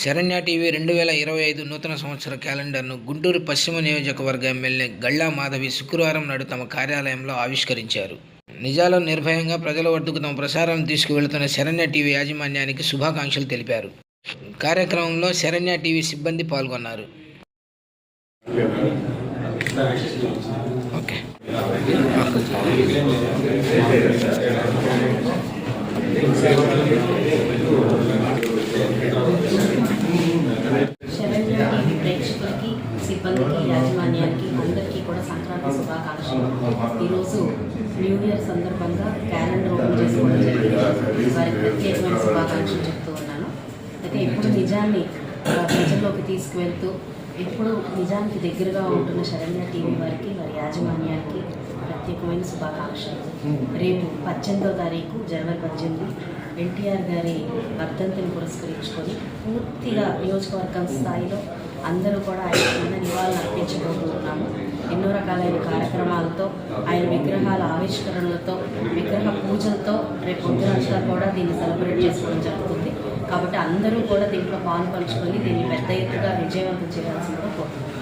Saranya TV రెండు వేల ఇరవై ఐదు నూతన సంవత్సర క్యాలెండర్ను గుంటూరు పశ్చిమ నియోజకవర్గ ఎమ్మెల్యే గళ్ళా మాధవి శుక్రవారం నాడు తమ కార్యాలయంలో ఆవిష్కరించారు. నిజాలు నిర్భయంగా ప్రజల వద్దకు తమ ప్రసారాన్ని తీసుకువెళుతున్న శరణ్య టీవీ యాజమాన్యానికి శుభాకాంక్షలు తెలిపారు. కార్యక్రమంలో శరణ్య టీవీ సిబ్బంది పాల్గొన్నారు. ఓకే శరణ్య టీవీ ప్రేక్షకులకి సిబ్బందికి యాజమాన్యానికి అందరికీ కూడా సంక్రాంతి శుభాకాంక్షలు. ఈరోజు న్యూ ఇయర్ సందర్భంగా క్యాలెండర్ ఓపెన్ చేసుకోవడం జరిగింది. వారికి ప్రత్యేకమైన శుభాకాంక్షలు చెప్తూ ఉన్నాను. అయితే ఎప్పుడు నిజాన్ని ప్రజల్లోకి తీసుకువెళ్తూ ఎప్పుడు నిజానికి దగ్గరగా ఉంటున్న శరణ్య టీవీ వారికి వారి యాజమాన్యం ప్రత్యేకమైన శుభాకాంక్షలు. రేపు పద్దెనిమిదో తారీఖు జనవరి పద్దెనిమిది ఎన్టీఆర్ గారి వర్ధంతిని పురస్కరించుకొని పూర్తిగా నియోజకవర్గం స్థాయిలో అందరూ కూడా ఆయన నివాళులు అర్పించబోతున్నాము ఎన్నో రకాలైన కార్యక్రమాలతో ఆయన విగ్రహాల ఆవిష్కరణలతో విగ్రహ పూజలతో రేపు పొద్దునంతా కూడా దీన్ని సెలబ్రేట్ చేసుకోవడం జరుగుతుంది. కాబట్టి అందరూ కూడా దీంట్లో పాలు పంచుకొని దీన్ని పెద్ద ఎత్తుగా విజయవంతం చేయాల్సిందిగా కోరుతున్నాను